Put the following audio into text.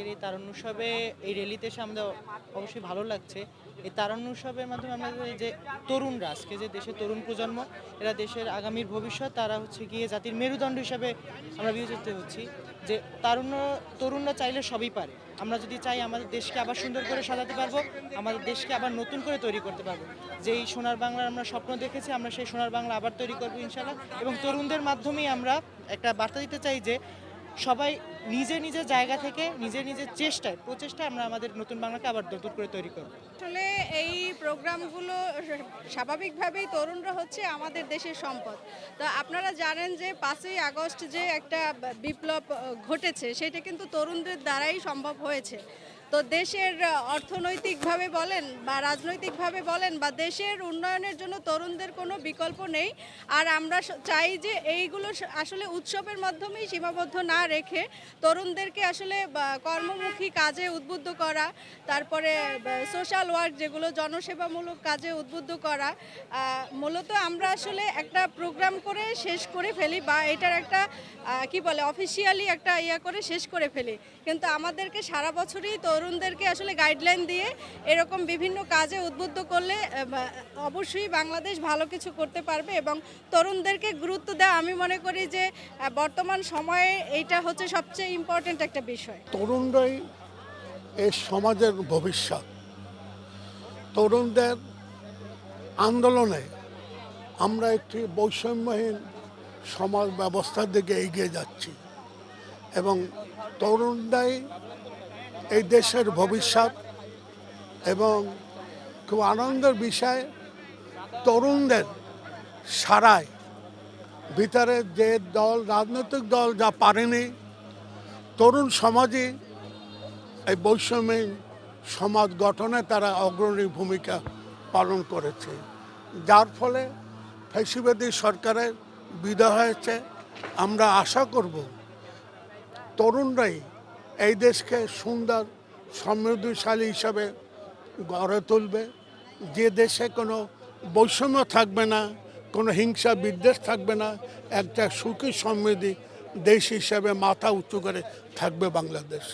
আজকের এই তারুণ্য উৎসবে এই র্যালিতে এসে আমাদের অবশ্যই ভালো লাগছে। এই তারুণ্য উৎসবের মাধ্যমে আমরা যে তরুণরা, আজকে যে দেশের তরুণ প্রজন্ম, এরা দেশের আগামীর ভবিষ্যৎ, তারা হচ্ছে গিয়ে জাতির মেরুদণ্ড হিসাবে আমরা বিবেচিত হচ্ছি। যে তারুণ্য, তরুণরা চাইলে সবই পারে। আমরা যদি চাই আমাদের দেশকে আবার সুন্দর করে সাজাতে পারব, আমাদের দেশকে আবার নতুন করে তৈরি করতে পারব। যেই সোনার বাংলার আমরা স্বপ্ন দেখেছি, আমরা সেই সোনার বাংলা আবার তৈরি করব ইনশাল্লাহ এবং তরুণদের মাধ্যমেই আমরা একটা বার্তা দিতে চাই যে সবাই নিজে নিজের জায়গা থেকে নিজে নিজের চেষ্টায়, প্রচেষ্টায় আমরা আমাদের নতুন বাংলাকে আবার নতুন করে তৈরি করব। আসলে এই প্রোগ্রামগুলো স্বাভাবিকভাবেই তরুণরা হচ্ছে আমাদের দেশের সম্পদ। তো আপনারা জানেন যে পাঁচই আগস্ট যে একটা বিপ্লব ঘটেছে, সেটা কিন্তু তরুণদের দ্বারাই সম্ভব হয়েছে। তো দেশের অর্থনৈতিকভাবে বলেন বা রাজনৈতিকভাবে বলেন বা দেশের উন্নয়নের জন্য তরুণদের কোনো বিকল্প নেই। আর আমরা চাই যে এইগুলো আসলে উৎসবের মাধ্যমেই সীমাবদ্ধ না রেখে তরুণদেরকে আসলে কর্মমুখী কাজে উদ্বুদ্ধ করা, তারপরে সোশ্যাল ওয়ার্ক যেগুলো জনসেবামূলক কাজে উদ্বুদ্ধ করা মূলত আমরা আসলে একটা প্রোগ্রাম করে শেষ করে ফেলি বা এটার একটা কি বলে অফিসিয়ালি একটা ইয়া করে শেষ করে ফেলি। কিন্তু আমাদেরকে সারা বছরই তরুণদেরকে আসলে গাইডলাইন দিয়ে এরকম বিভিন্ন কাজে উদ্বুদ্ধ করলে অবশ্যই বাংলাদেশ ভালো কিছু করতে পারবে এবং তরুণদেরকে গুরুত্ব দেওয়া আমি মনে করি যে বর্তমান সময়ে এইটা হচ্ছে সবচেয়ে ইম্পর্ট্যান্ট একটা বিষয়। তরুণরাই এই সমাজের ভবিষ্যৎ। তরুণদের আন্দোলনে আমরা একটি বৈষম্যহীন সমাজ ব্যবস্থার দিকে এগিয়ে যাচ্ছি এবং তরুণরাই এই দেশের ভবিষ্যৎ এবং খুব আনন্দের বিষয়, তরুণদের সারায় ভিতরে যে দল, রাজনৈতিক দল যা পারেনি, তরুণ সমাজই এই বৈষম্যহীন সমাজ গঠনে তারা অগ্রণী ভূমিকা পালন করেছে। যার ফলে ফেসিবাদী সরকারের বিদায় হয়েছে। আমরা আশা করব তরুণরাই এই দেশকে সুন্দর, সমৃদ্ধশালী হিসাবে গড়ে তুলবে। যে দেশে কোনো বৈষম্য থাকবে না, কোনো হিংসা বিদ্বেষ থাকবে না, একটা সুখী সমৃদ্ধি দেশ হিসাবে মাথা উঁচু করে থাকবে বাংলাদেশ।